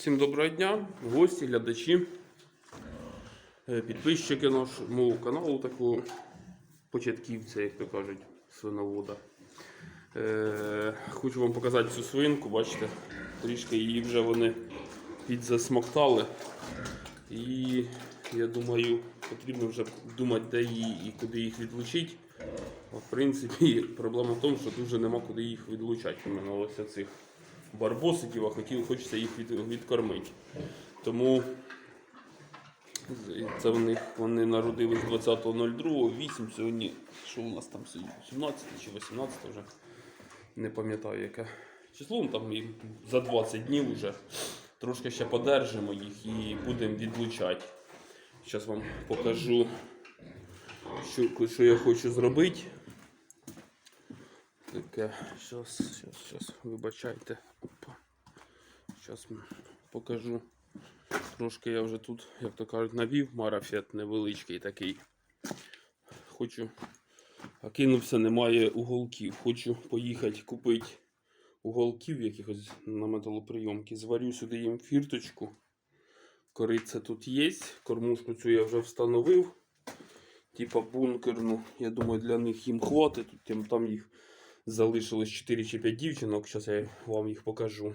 Всім доброго дня, гості, глядачі, е, підписчики нашого каналу, такого початківця, як то кажуть, свиновода. Е, Хочу вам показати цю свинку, бачите, трішки її вже вони підзасмоктали. І я думаю, потрібно вже думати, де її і куди їх відлучити. В принципі, проблема в тому, що дуже нема куди їх відлучати. Іменно ось цих барбосиків, а хотів, хочеться їх від, відкормити. Тому це в них вони народились 20.02, 8 сьогодні. Що у нас там сьогодні? 17 чи 18 вже. Не пам'ятаю яке. Число ну, там за 20 днів вже. Трошки ще подержимо їх і будемо відлучати. Зараз вам покажу, що, що я хочу зробити. Таке, щас, щас, щас, вибачайте. Опа. Щас покажу. Трошки я вже тут, як то кажуть, навів марафет невеличкий такий. Хочу. А кинувся, немає уголків. Хочу поїхати купити уголків якихось на металоприйомки. Зварю сюди їм фірточку. Кориця тут є. Кормушку цю я вже встановив. Типа бункерну. Я думаю, для них їм хватить. Там їх залишилось 4 чи 5 дівчинок. Зараз я вам їх покажу.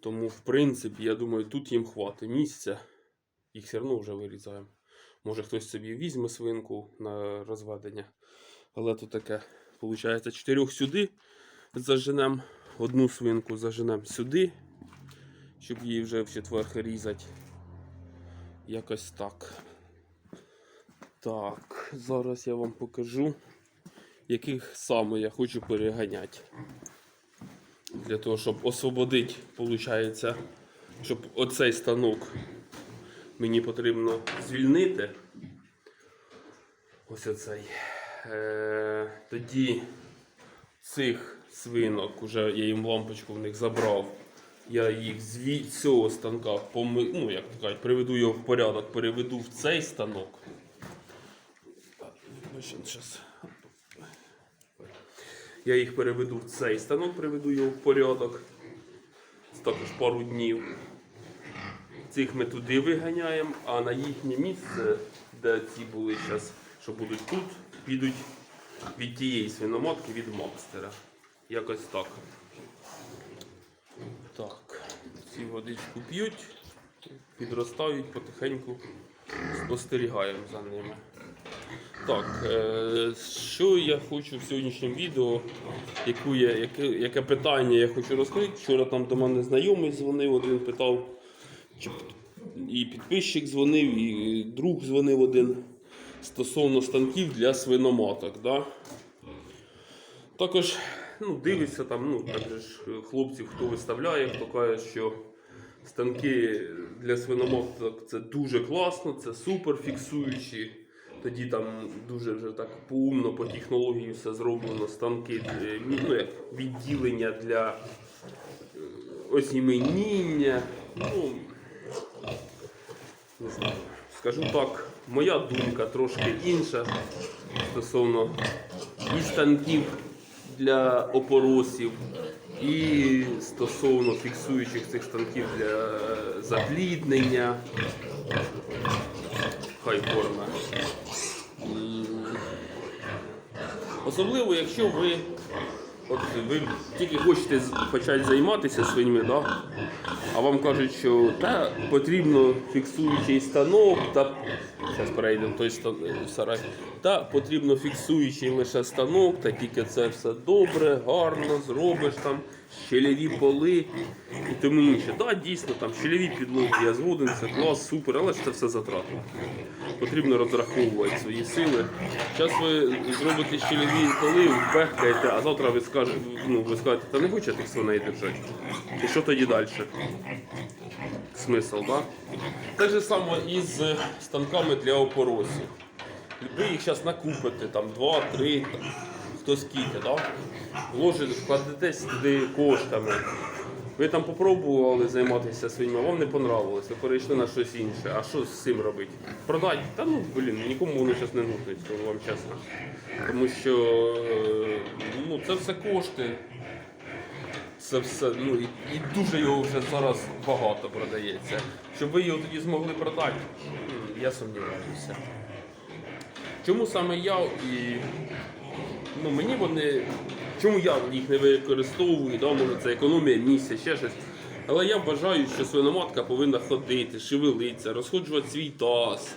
Тому, в принципі, я думаю, тут їм хватить місця. Їх все одно вже вирізаємо. Може хтось собі візьме свинку на розведення. Але то таке. Получається, чотирьох сюди заженемо, одну свинку заженемо сюди, щоб її вже в четвер різати. Якось так. Так, зараз я вам покажу, яких саме я хочу переганяти. Для того, щоб освободити, виходить, щоб оцей станок мені потрібно звільнити. Ось оцей. Е, тоді цих свинок, уже я їм лампочку в них забрав. Я їх з цього станка поми... ну, як то кажуть, приведу його в порядок, переведу в цей станок. Щас. Я їх переведу в цей станок, приведу його в порядок. Це також пару днів. Цих ми туди виганяємо, а на їхнє місце, де ці були зараз, що будуть тут, підуть від тієї свиноматки від Макстера. Якось так. Так, ці водичку п'ють, підростають потихеньку, спостерігаємо за ними. Так, е, що я хочу в сьогоднішньому відео, яку я, яке, яке питання я хочу розкрити. Вчора там до мене знайомий дзвонив, один питав, чи і підписчик дзвонив, і друг дзвонив один стосовно станків для свиноматок. Да? Також ну, дивишся там, ну, так ж, хлопців, хто виставляє, хто каже, що станки для свиноматок це дуже класно, це супер фіксуючі. Тоді там дуже вже так поумно по технології все зроблено. Станки е, ну, як відділення для е, осіменіння. Ну. Скажу так, моя думка трошки інша стосовно і станків для опоросів, і стосовно фіксуючих цих станків для запліднення. Хай. Особливо, якщо ви, от ви тільки хочете почати займатися свиньми, да? а вам кажуть, що та, потрібно фіксуючий станок, та зараз перейдемо той стан, сарай. Та потрібно фіксуючий лише станок, та тільки це все добре, гарно зробиш там щелеві поли і тому інше. Так, дійсно, там щелеві підлоги, я згоден, це клас, супер, але ж це все затратно. Потрібно розраховувати свої сили. Зараз ви зробите щелеві поли, вбехкаєте, а завтра ви скажете, ну, ви скажете, та не хочу я тих свиней держати. І що тоді далі? Смисл, так? Так же само і з станками для опоросів. Ви їх зараз накупите, там 2-3, там, хто скільки, да? вложите, вкладетесь туди коштами. Ви там попробували займатися свиньми, вам не понравилось, ви перейшли на щось інше. А що з цим робити? Продати? Та ну блін, нікому воно зараз не нужно, скажу вам чесно. Тому що е, ну, це все кошти. це все, ну і, і дуже його вже зараз багато продається. Щоб ви його тоді змогли продати, я сумніваюся. Чому саме я і ну, мені вони. Чому я їх не використовую, да, може це економія місця, ще щось. Але я вважаю, що свиноматка повинна ходити, шевелитися, розходжувати свій таз,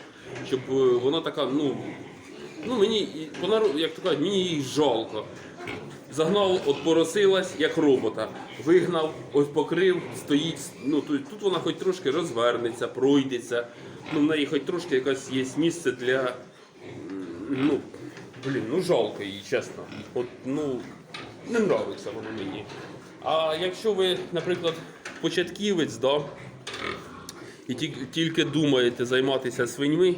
щоб е, вона така, ну, ну мені, вона, як то кажуть, мені її жалко. Загнав, от поросилась, як робота. Вигнав, ось покрив, стоїть. Ну, тут, тут вона хоч трошки розвернеться, пройдеться. Ну, в неї хоч трошки якесь є місце для. Ну, блін, ну жалко її, чесно. От, ну, не нравиться воно мені. А якщо ви, наприклад, початківець, да, і тільки думаєте займатися свиньми,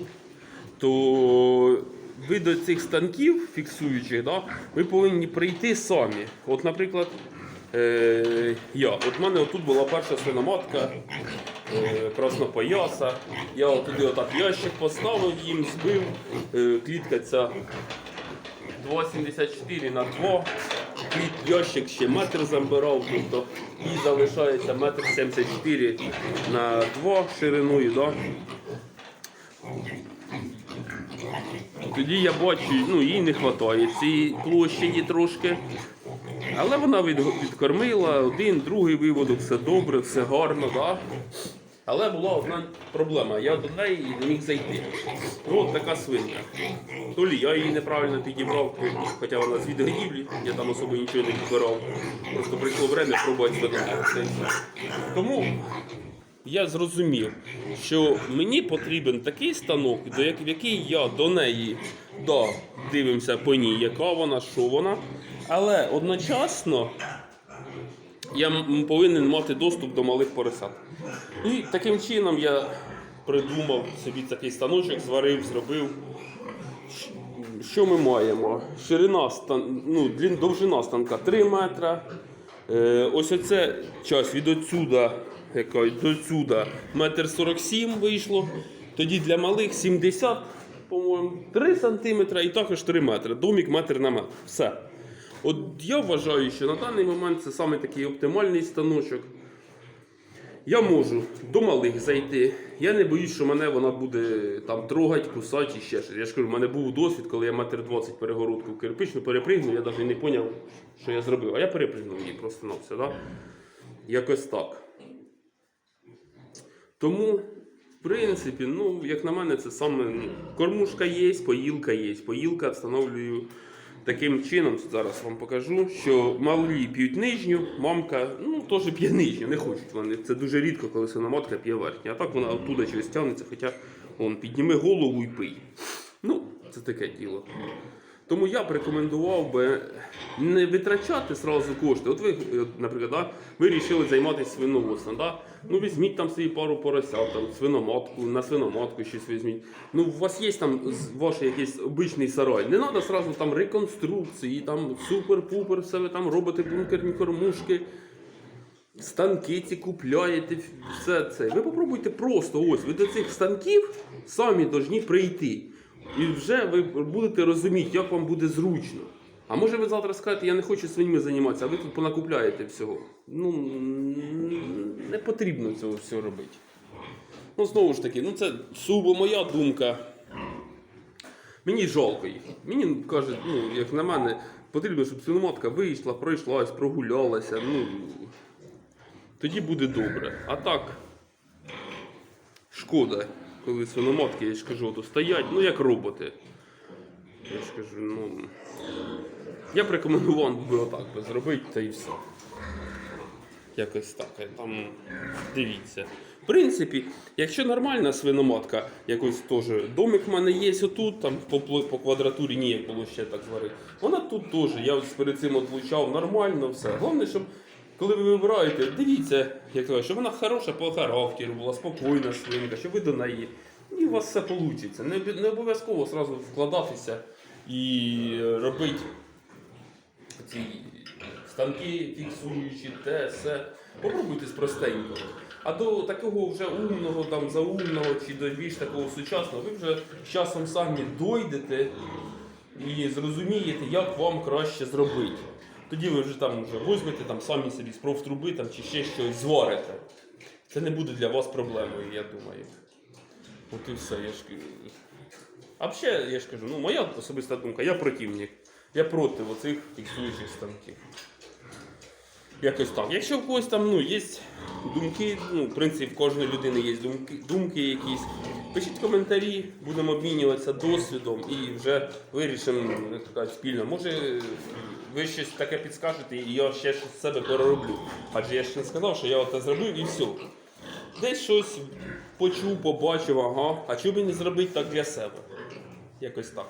то ви до цих станків фіксуючих, да, ви повинні прийти самі. От, наприклад, е, я. От в мене отут була перша свиноматка е, краснопояса. Я туди отак ящик поставив, їм збив. Е, клітка ця 2,74 на 2. Кліт ящик ще метр забирав, тобто і залишається метр 74 на 2 шириною. Да? Тоді я бачу, ну їй не вистачає цієї площаді трошки. Але вона відкормила один, другий виводок, все добре, все гарно, да? Але була одна проблема, я до неї не міг зайти. Ну, от така свинка. То лі я її неправильно підібрав, хоча вона з відгодівлі, я там особо нічого не підбирав. Просто прийшло время пробувати свиноматку. Тому я зрозумів, що мені потрібен такий станок, до який я до неї да, дивимося по ній, яка вона, що вона. Але одночасно я повинен мати доступ до малих поросят. І таким чином я придумав собі такий станочок, зварив, зробив. Що ми маємо? Ширина ну, довжина станка 3 метра. Е, ось оце час від отсюда, яка до отсюда, метр 47 вийшло. Тоді для малих 70, по-моєму, 3 сантиметра і також 3 метри. Домік метр на метр. Все. От я вважаю, що на даний момент це саме такий оптимальний станочок. Я можу до малих зайти. Я не боюсь, що мене вона буде там трогати, кусати і ще щось. Я ж кажу, в мене був досвід, коли я метр двадцять перегородку в кирпичну перепригнув, я навіть не зрозумів, що я зробив. А я перепригнув її просто на все. Да? Якось так. Тому, в принципі, ну, як на мене, це саме ну, кормушка є, поїлка є. Поїлка встановлюю таким чином. Зараз вам покажу, що малі п'ють нижню, мамка ну, теж п'є нижню, не хочуть вони. Це дуже рідко, коли синоматка п'є верхню. А так вона оттуда через тягнеться, хоча он, підніми голову і пий. Ну, це таке діло. Тому я б рекомендував би не витрачати сразу кошти. От ви, наприклад, да, ви вирішили займатися свиноводством. Да? Ну візьміть там собі пару поросят, там, свиноматку, на свиноматку щось візьміть. Ну, у вас є там ваш якийсь обичний сарай. Не треба сразу там реконструкції, там супер-пупер, все ви там робите бункерні кормушки. Станки ці купляєте, все це. Ви попробуйте просто ось. Ви до цих станків самі повинні прийти. І вже ви будете розуміти, як вам буде зручно. А може ви завтра скажете, я не хочу свиньми займатися, а ви тут понакупляєте всього. Ну не потрібно цього всього робити. Ну, знову ж таки, ну це сугубо моя думка. Мені жалко їх. Мені кажуть, ну, як на мене, потрібно, щоб свиноматка вийшла, пройшлась, прогулялася. Ну, тоді буде добре. А так, шкода, коли свиноматки, я ж кажу, то стоять, ну як роботи. Я ж кажу, ну. Я б рекомендував би отак би зробити, та і все. Якось так. Там дивіться. В принципі, якщо нормальна свиноматка, якось теж домик в мене є отут, там по, по квадратурі ніяк було ще так зварити. Вона тут теж, я ось перед цим отлучав нормально все. Головне, щоб коли ви вибираєте, дивіться, як кажуть, щоб вона хороша по характеру була, спокійна свинка, щоб ви до неї. І у вас все вийде. Не, не обов'язково одразу вкладатися і робити ці станки фіксуючі, те, все. Попробуйте з простенького. А до такого вже умного, там, заумного чи до більш такого сучасного, ви вже з часом самі дойдете і зрозумієте, як вам краще зробити. Тоді ви вже там вже візьмете там самі собі з профтруби там, чи ще щось зварите. Це не буде для вас проблемою, я думаю. От і все, я ж. А ще, я ж кажу, ну моя особиста думка, я противник. Я проти оцих фіксуючих станків. Якось так. Якщо в когось там ну, є думки, ну, в принципі, в кожної людини є думки, думки якісь, пишіть коментарі, будемо обмінюватися досвідом і вже вирішимо то кажуть, спільно. Може, ви щось таке підскажете, і я ще щось з себе перероблю. Адже я ж не сказав, що я це зробив і все. Десь щось почув, побачив, ага. А чому не зробити так для себе? Якось так.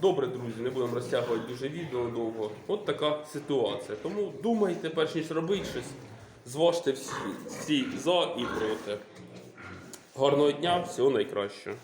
Добре, друзі, не будемо розтягувати дуже відео довго. От така ситуація. Тому думайте, перш ніж робити щось, зважте всі, всі за і проти. Гарного дня, всього найкращого.